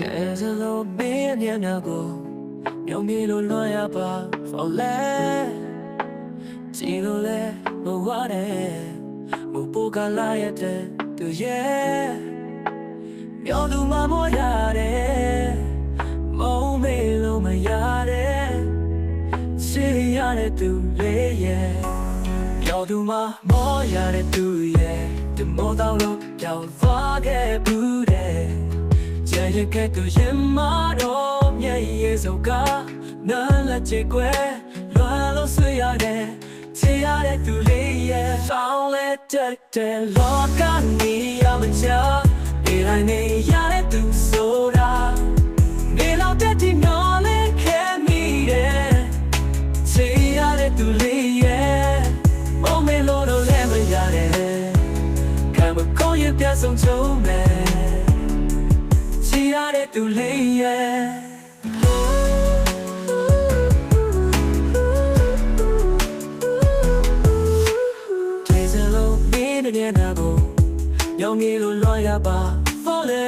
လိုမင်းမျက်နှာကိုညုံမြေလိုလွှမ်းရပါ for let ကြည့်လို့လဲမဝတဲ့မပူကလာရတဲ့သူရဲ့မြော်သူမမောရတယ်မုံမေလို့မရတဲ့စီရတဲ့သူလေးရဲ့မြော်သူမမောရတဲ့သူရဲ့ဒီမောတော်လို့ကြောက်သွား ခဲ့ဘူးတဲ့ကြရခဲ့သူရင်မတော်မျက်ရည်စုပ်ကနားလက်ချေကွယ်လွာလို့ဆွေရတယ်ချေရတဲ့သူလေးရဲ့ဆောင်းလက်တက်တဲ့လောကနေရမချဒီတိုင်းနေရတဲ့သူဆိုတာနေလောက်တဲ့ဒီမျောလေးခဲမိတယ်ချေရတဲ့သူလေးရဲ့မုံမေလို့တော့လည်းမရတယ်ခံမကောင်းရပြဆုံးချုံးမယ်ချီရတဲ့ သူလေးရဲ့ဒေဇလုံးမင်းတဲ့နာကိုညောင်ကြီးလိုလွှမ်းရပါ for လေ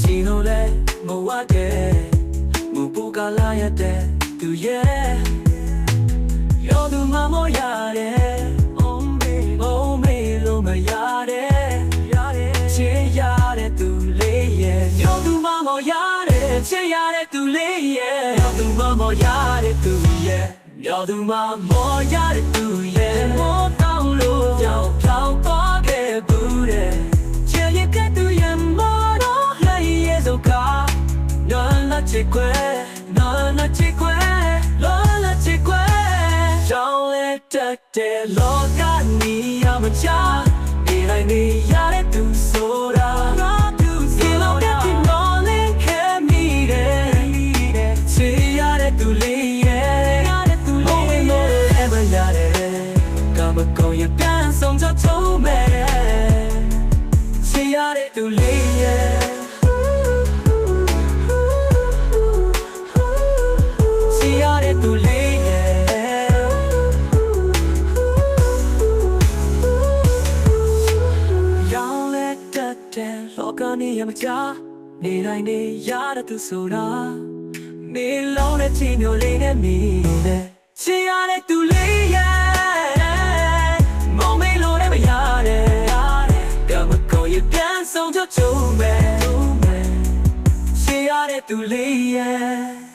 ချီလို့လဲမဝတ်တဲ့မူပူကလာရတဲ့သူ မမောရတဲ့ချေရတဲ့သူလေးရဲ့ရောသူမမောရတဲ့သူရဲ့ရောသူမမောရတဲ့သူရဲ့မောတောင်းလို့ကြောက်ဖြောင်းသွားခဲ့ဘူးတဲ့ချေရတဲ့သူရဲ့မောတော့လည်းရဲ့စကား Non la ci que, non la ci que, non la ci que. Don't let that day look at me, I'm a child. It I need ya to do you dance on the toe, man. See ya to do lay. စီရတဲ့သူလေးရဲ့ရောင်းလက်တက်တဲ့လောကနေရမချနေတိုင်းနေရတဲ့သူဆိုတာနေလုံးတဲ့ချီမျိုးလေးနဲ့မိတဲ့စီရတဲ့သူ မကောရပြန်ဆုံးချချုံမဲ့စီရတဲ့သူလေးရဲ့